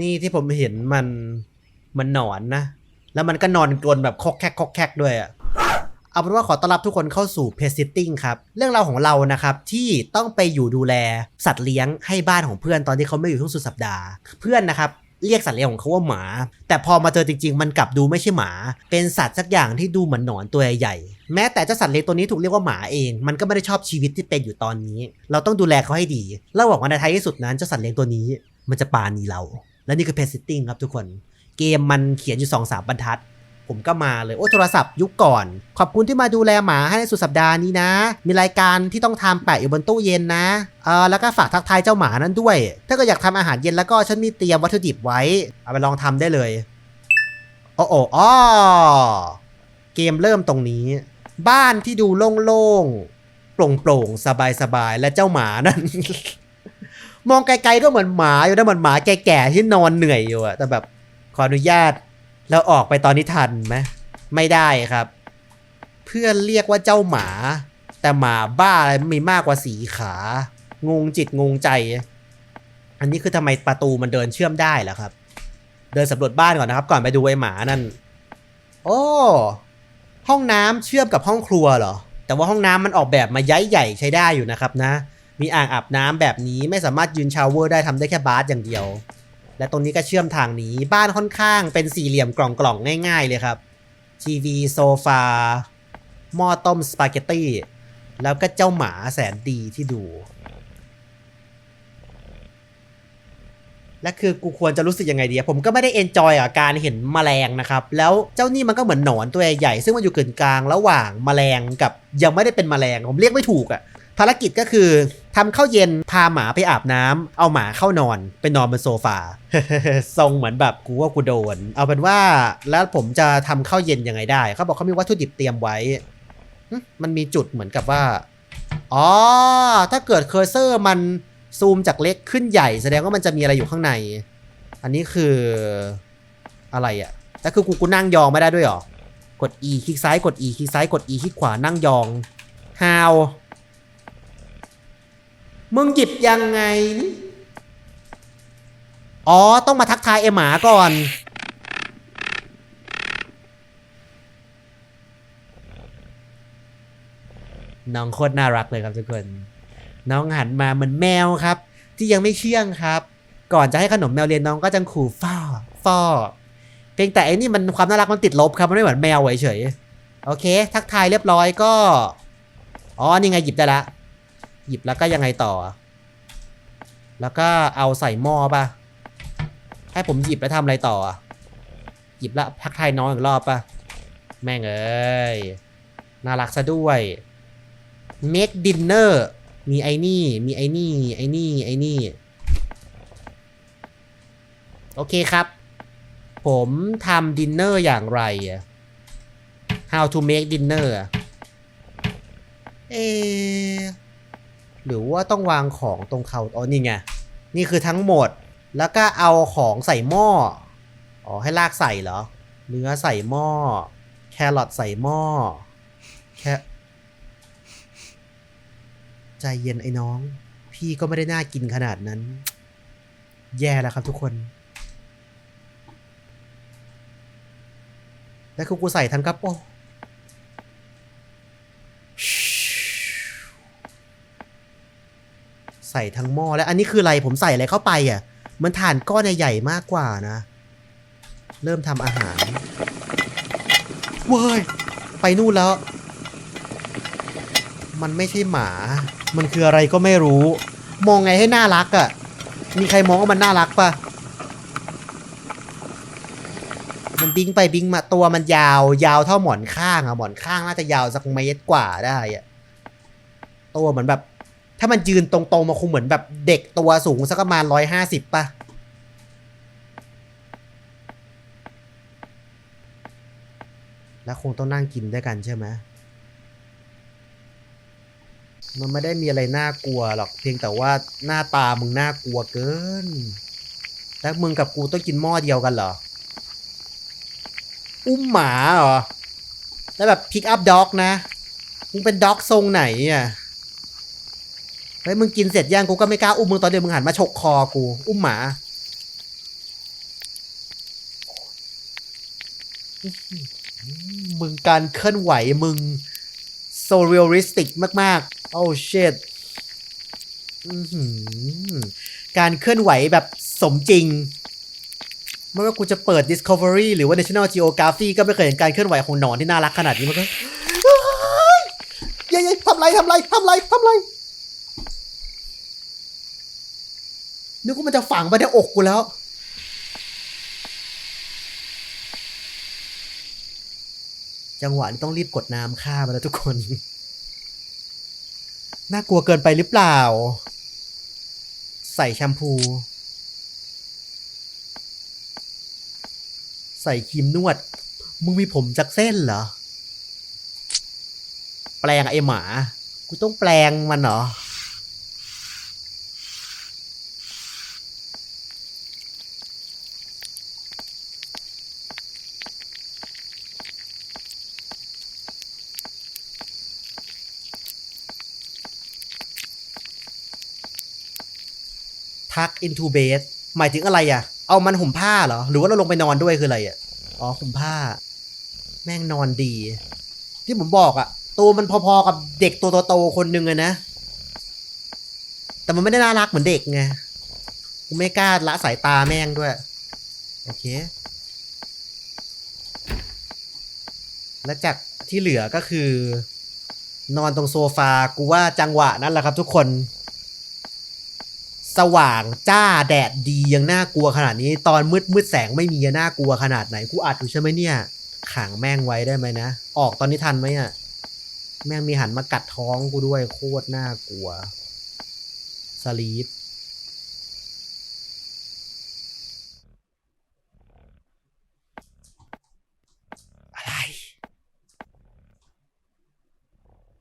นี่ที่ผมเห็นมันมันหนอนนะ แล้วมันก็นอนกลนแบบคอกแคกคอกแคกด้วยอะเอาเป็นว่าขอต้อนรับทุกคนเข้าสู่ Pet Sitting ครับ เรื่องราวของเรานะครับ ที่ต้องไปอยู่ดูแลสัตว์เลี้ยงให้บ้านของเพื่อนตอนที่เขาไม่อยู่ช่วงสุดสัปดาห์ เพื่อนนะครับเรียกสัตว์เลี้ยงของเขาว่าหมา แต่พอมาเจอจริง ๆ มันกลับดูไม่ใช่หมา เป็นสัตว์สักอย่างที่ดูเหมือนหนอนตัวใหญ่ แม้แต่เจ้าสัตว์เลี้ยงตัวนี้ถูกเรียกว่าหมาเอง มันก็ไม่ได้ชอบชีวิตที่เป็นอยู่ตอนนี้ เราต้องดูแลเขาให้ดี แล้วหวังว่าในท้ายที่สุดนั้นเจ้าสัตว์เลี้ยงตัวนี้ มันจะปาณีเรา และนี่คือ Pet Sitting ครับทุกคน เกมมันเขียนอยู่2อสามบรรทัด ผมก็มาเลย โอ้โทรศัพท์ยุคก่อน ขอบคุณที่มาดูแลหมาให้ในสุดสัปดาห์นี้นะ มีรายการที่ต้องทำแปะอยู่บนตู้เย็นนะเออแล้วก็ฝากทักทายเจ้าหมานั้นด้วย ถ้าก็อยากทำอาหารเย็นแล้วก็ฉันมีเตรียมวัตถุดิบไว้ เอาไปลองทำได้เลยโอ้โอ้อ้อเกมเริ่มตรงนี้ บ้านที่ดูโล่งๆโปร่งๆสบายๆและเจ้าหมานั่น มองไกลๆก็เหมือนหมาอยู่นะเหมือนหมาแก่ๆที่นอนเหนื่อยอยู่อะแต่แบบขออนุญาตแล้วออกไปตอนนี้ทันไหมไม่ได้ครับ เพื่อนเรียกว่าเจ้าหมา แต่หมาบ้าอะไรมีมากกว่าสีขางงจิตงงใจ อันนี้คือทำไมประตูมันเดินเชื่อมได้เหรอครับ เดินสำรวจบ้านก่อนนะครับ ก่อนไปดูไอ้หมานั่นโอ้ห้องน้ำเชื่อมกับห้องครัวเหรอแต่ว่าห้องน้ำมันออกแบบมาย้ายใหญ่ใช้ได้อยู่นะครับนะ มีอ่างอาบน้ำแบบนี้ไม่สามารถยืนชาวเวอร์ได้ทำได้แค่บาร์อย่างเดียว และตรงนี้ก็เชื่อมทางนี้บ้านค่อนข้างเป็นสี่เหลี่ยมกล่องๆง่าย ๆ เลยครับทีวีโซฟาหม้อต้มสปาเกตตี้แล้วก็เจ้าหมาแสนดีที่ดู และคือกูควรจะรู้สึกยังไงดี ผมก็ไม่ได้เอนจอยกับการเห็นแมลงนะครับ แล้วเจ้านี่มันก็เหมือนหนอนตัวใหญ่ ซึ่งมันอยู่กึ่งกลางระหว่างแมลงกับยังไม่ได้เป็นแมลง ผมเรียกไม่ถูกอะภารกิจก็คือ ทำข้าวเย็นพาหมาไปอาบน้ำเอาหมาเข้านอนไปนอนบนโซฟาทรงเหมือนแบบกูว่ากูโดน เอาเป็นว่าแล้วผมจะทำข้าวเย็นยังไงได้เขาบอกเขามีวัตถุดิบเตรียมไว้ มันมีจุดเหมือนกับว่า อ๋อ ถ้าเกิดเคอร์เซอร์มันซูมจากเล็กขึ้นใหญ่ แสดงว่ามันจะมีอะไรอยู่ข้างใน อันนี้คืออะไรอะ่ะแต่คือกูกูนั่งยองไม่ได้ด้วยหรอกด E คลิกซ้ายกด E คลิกซ้ายกด E คลิกขวานั่งยอง how มึงหยิบยังไงนี่อ๋อ ต้องมาทักทายไอหมาก่อน น้องโคตรน่ารักเลยครับทุกคน น้องหันมาเหมือนแมวครับ ที่ยังไม่เชื่องครับ ก่อนจะให้ขนมแมวเรียนน้องก็จังขู่ฟ้อฟ้อเพียงแต่ไอ้นี่มันความน่ารักมันติดลบครับ มันไม่เหมือนแมวเฉยๆโอเค ทักทายเรียบร้อยก็ อ๋อ นี่ไงหยิบได้ละ หยิบแล้วก็ยังไงต่อ แล้วก็เอาใส่หม้อป่ะ ให้ผมหยิบแล้วทำอะไรต่อ หยิบแล้วทักทายน้องอีกรอบป่ะ แม่งเอ้ย น่ารักซะด้วย make dinner มีไอ้นี่ มีไอ้นี่ ไอ้นี่ ไอ้นี่ โอเคครับ ผมทำดินเนอร์อย่างไร how to make dinner เอะ หรือว่าต้องวางของตรงเคาน์อ๋อนี่ไง นี่คือทั้งหมด แล้วก็เอาของใส่หม้อ อ๋อ ให้ลากใส่เหรอ เนื้อใส่หม้อ แครอทใส่หม้อ แค่ ใจเย็นไอ้น้อง พี่ก็ไม่ได้น่ากินขนาดนั้น แย่แล้วครับทุกคน แล้วคือกูใส่ทั้งกระโปรง ใส่ทั้งหม้อแล้วอันนี้คืออะไรผมใส่อะไรเข้าไปอะ มันถ่านก้อนใหญ่ๆมากกว่านะ เริ่มทำอาหารเว้ยไปนู่นแล้ว มันไม่ใช่หมา มันคืออะไรก็ไม่รู้ มองไงให้น่ารักอะ่ะ มีใครมองว่ามันน่ารักปะมันบิงไปบิงมาตัวมันยาว ยาวเท่าหมอนข้างอะหมอนข้างน่าจะยาวสักเมตรกว่าได้อะตัวเหมือนแบบ ถ้ามันยืนตรงๆมาคงเหมือนแบบเด็กตัวสูงสักประมาณร้อยห้าสิบป่ะ แล้วคงต้องนั่งกินด้วยกันใช่ไหมมันไม่ได้มีอะไรน่ากลัวหรอกเพียงแต่ว่าหน้าตามึงน่ากลัวเกิน แล้วมึงกับกูต้องกินหม้อเดียวกันเหรอ อุ้มหมาเหรอ แล้วแบบพิกอัพด็อกนะ มึงเป็นด็อกทรงไหนอะ เฮ้ยมึงกินเสร็จย่างกูก็ไม่กล้าอุ้มมึงตอนเดียวมึงหันมาฉกคอกู อุ้มหมามึงการเคลื่อนไหวมึงโซเรียลลิสติกมากๆ โอ้เชิดการเคลื่อนไหวแบบสมจริง ไม่ว่ากูจะเปิด Discovery หรือว่า National Geography ก็ไม่เคยเห็นการเคลื่อนไหวของหนอนที่น่ารักขนาดนี้มาก่อนเยัยทำไรทำไรทำไรทำไร นึกว่ามันจะฝังไปในอกกูแล้ว จังหวะนี้ต้องรีบกดน้ำฆ่ามันแล้วทุกคน น่ากลัวเกินไปหรือเปล่า ใส่แชมพู ใส่ครีมนวด มึงมีผมจากเส้นเหรอ แปลงไอหมา กูต้องแปลงมันเหรอ ทัก into bed หมายถึงอะไรอะ เอามันห่มผ้าเหรอ หรือว่าเราลงไปนอนด้วยคืออะไรอะ อ๋อห่มผ้า แม่งนอนดี ที่ผมบอกอะ ตัวมันพอๆกับเด็กตัวโตๆคนหนึ่งเลยนะ แต่มันไม่ได้น่ารักเหมือนเด็กไง กูไม่กล้าละสายตาแม่งด้วย โอเค และจากที่เหลือก็คือ นอนตรงโซฟา กูว่าจังหวะนั้นแหละครับทุกคน สว่างจ้าแดดดียังน่ากลัวขนาดนี้ ตอนมืดมืดแสงไม่มียังน่ากลัวขนาดไหนกูอัดอยู่ใช่ไหมเนี่ยขังแม่งไว้ได้ไหมนะ ออกตอนนี้ทันไหมอะแม่งมีหันมากัดท้องกูด้วยโคตรน่ากลัวสลีปอะไร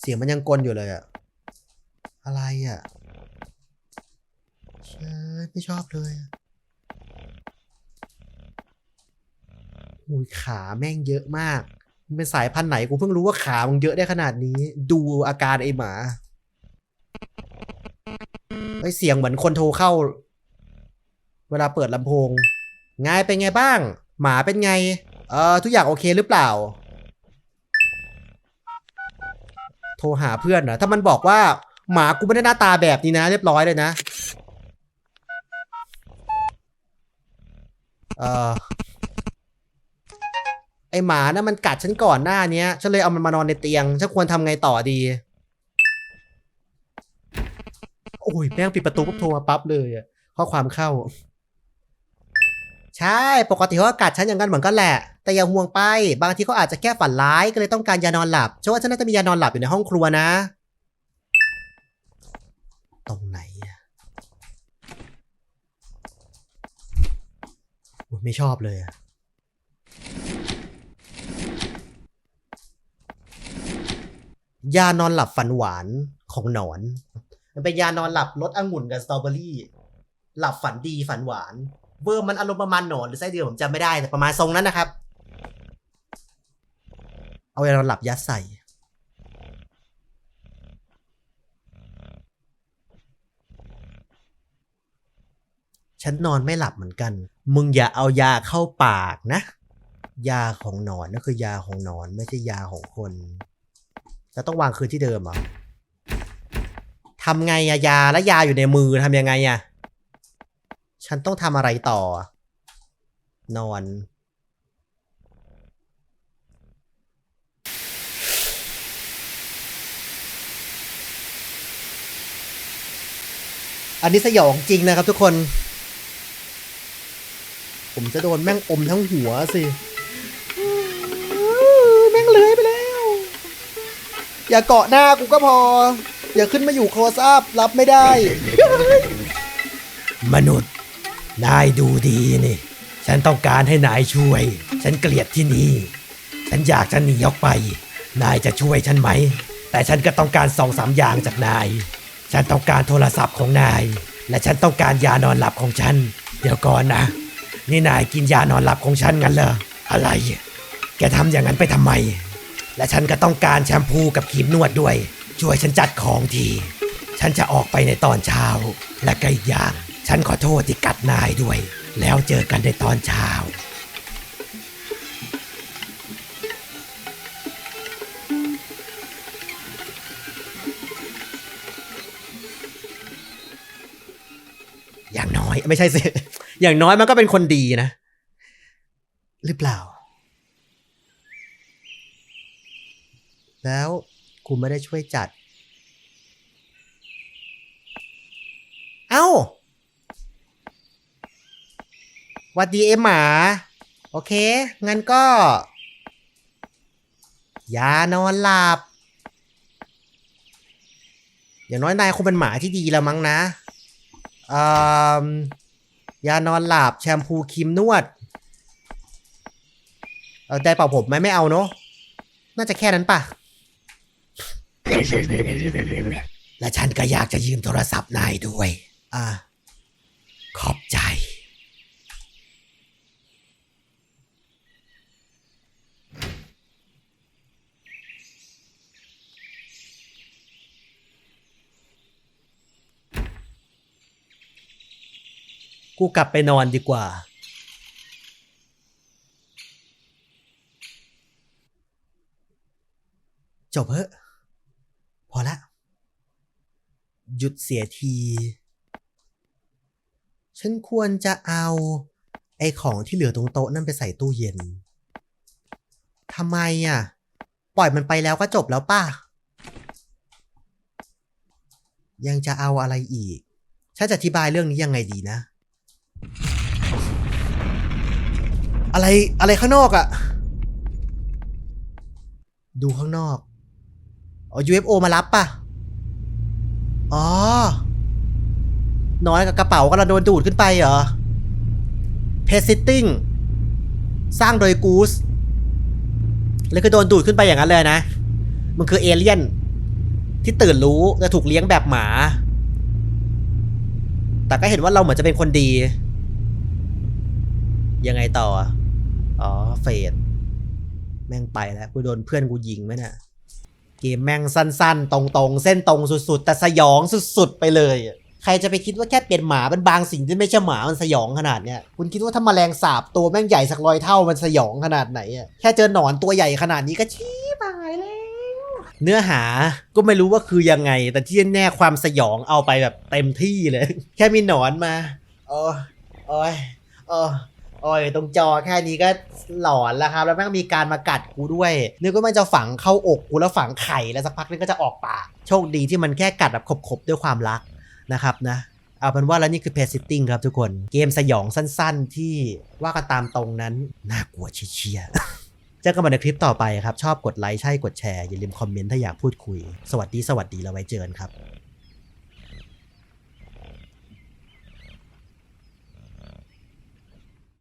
เสียงมันยังกลนอยู่เลยอะอะไรอะ ไม่ชอบเลยอุ้ยขาแม่งเยอะมาก มันเป็นสายพันธุ์ไหนกูเพิ่งรู้ว่าขามึงเยอะได้ขนาดนี้ ดูอาการไอหมาไอเสียงเหมือนคนโทรเข้า เวลาเปิดลำโพงไงเป็นไงบ้าง หมาเป็นไง เออทุกอย่างโอเคหรือเปล่า โทรหาเพื่อนนะถ้ามันบอกว่าหมากูไม่ได้หน้าตาแบบนี้นะ เรียบร้อยเลยนะ เออไอหมานะมันกัดฉันก่อนหน้าเนี้ยฉันเลยเอามันมานอนในเตียง ฉันควรทำไงต่อดี โอ้ยแม่งปิดประตูปุ๊บโทรมาปั๊บเลยอะข้อความเข้า ใช่ ปกติเขาก็กัดฉันอย่างนั้นเหมือนกันแหละ แต่อย่าห่วงไป บางทีเขาอาจจะแค่ฝันร้ายก็เลยต้องการยานอนหลับเชื่อว่าฉันน่าจะมียานอนหลับอยู่ในห้องครัวนะ ตรงไหนอะโอ้ย ไม่ชอบเลยอะยานอนหลับฝันหวานของหนอน มันเป็นยานอนหลับรสองุ่นกับสตรอเบอรี่ หลับฝันดีฝันหวาน เวอร์มันอารมณ์ประมาณหนอนหรือไส้เดือนผมจำไม่ได้แต่ประมาณทรงนั้นนะครับ เอายานอนหลับยัดใส่ ฉันนอนไม่หลับเหมือนกัน มึงอย่าเอายาเข้าปากนะ ยาของหนอนนั่นคือยาของหนอนไม่ใช่ยาของคนจะต้องวางคืนที่เดิมเหรอทำไงอะยาและยาอยู่ในมือทำยังไงอะฉันต้องทำอะไรต่อ นอน อันนี้สยองจริงนะครับทุกคน ผมจะโดนแม่งอมทั้งหัวสิแม่งเลื้อยไปแล้ว อย่าเกาะหน้ากูก็พอ อย่าขึ้นมาอยู่โคสอัพรับไม่ได้ มนุษย์ นายดูดีนี่ ฉันต้องการให้นายช่วย ฉันเกลียดที่นี่ ฉันอยากจะหนีออกไป นายจะช่วยฉันไหม แต่ฉันก็ต้องการสองสามอย่างจากนาย ฉันต้องการโทรศัพท์ของนาย และฉันต้องการยานอนหลับของฉัน เดี๋ยวก่อนนะ นี่นายกินยานอนหลับของฉันงั้นเหรออะไร แกทำอย่างนั้นไปทำไม และฉันก็ต้องการแชมพูกับครีมนวดด้วย ช่วยฉันจัดของที ฉันจะออกไปในตอนเช้า และก็อีกอย่าง ฉันขอโทษที่กัดนายด้วย แล้วเจอกันในตอนเช้าอย่างน้อยไม่ใช่สิ อย่างน้อยมันก็เป็นคนดีนะ หรือเปล่า แล้วกูไม่ได้ช่วยจัด เอ้าวัดดีเอ็มหมา โอเค งั้นก็ยานอนหลับ อย่างน้อยนายคงเป็นหมาที่ดีแล้วมั้งนะอ่า ยานอนหลับแชมพูครีมนวด เออได้เป่าผมไหมไม่เอาเนาะน่าจะแค่นั้นป่ะและฉันก็อยากจะยืมโทรศัพท์นายด้วย อ่า ขอบใจ กูกลับไปนอนดีกว่า จบเถอะพอละ หยุดเสียที ฉันควรจะเอา ไอ้ของที่เหลือตรงโต๊ะนั่นไปใส่ตู้เย็นทำไมอะ ปล่อยมันไปแล้วก็จบแล้วป่ะ ยังจะเอาอะไรอีก ฉันจะอธิบายเรื่องนี้ยังไงดีนะ อะไรอะไรข้างนอกอะดูข้างนอก อ๋อ UFO มารับป่ะ อ๋อ น้อยกับกระเป๋ากำลังโดนดูดขึ้นไปเหรอเพซิตติ้ง สร้างโดยกูส แล้วก็โดนดูดขึ้นไปอย่างนั้นเลยนะ มันคือเอเลี่ยน ที่ตื่นรู้แต่ถูกเลี้ยงแบบหมา แต่ก็เห็นว่าเราเหมือนจะเป็นคนดี ยังไงต่อ อ๋อ เฟด แม่งไปแล้ว กูโดนเพื่อนกูยิงไหมเนี่ยเกมแม่งสั้นๆ ตรงๆ เส้นตรงสุดๆ แต่สยองสุดๆ ไปเลย ใครจะไปคิดว่าแค่เปลี่ยนหมาเป็นบางสิ่งที่ไม่ใช่หมา มันสยองขนาดเนี้ย คุณคิดว่าถ้าแมลงสาบตัวแม่งใหญ่สักร้อยเท่ามันสยองขนาดไหนอะแค่เจอหนอนตัวใหญ่ขนาดนี้ก็ชี้บายแล้วเนื้อหาก็ไม่รู้ว่าคือยังไง แต่ที่แน่ความสยองเอาไปแบบเต็มที่เลย แค่มีหนอนมาโอ้ยโอ้ยโอ้ยโอ้ย ตรงจอแค่นี้ก็หลอนแล้วครับ แล้วแม่งมีการมากัดกูด้วยนึกว่ามันจะฝังเข้าอกกูแล้วฝังไข่แล้วสักพักนึงก็จะออกปาก โชคดีที่มันแค่กัดแบบขบๆด้วยความรักนะครับนะเอาเป็นว่าแล้วนี่คือ p a ซิตติ้งครับทุกคนเกมสยองสั้นๆ ที่ว่ากันตามตรงนั้น น่ากลัวเชียๆเจอกันใหม่ในคลิปต่อไปครับ ชอบกดไลค์ใช่กดแชร์ อย่าลืมคอมเมนต์ถ้าอยากพูดคุย สวัสดีสวัสดีแล้วไว้เจอกันครับ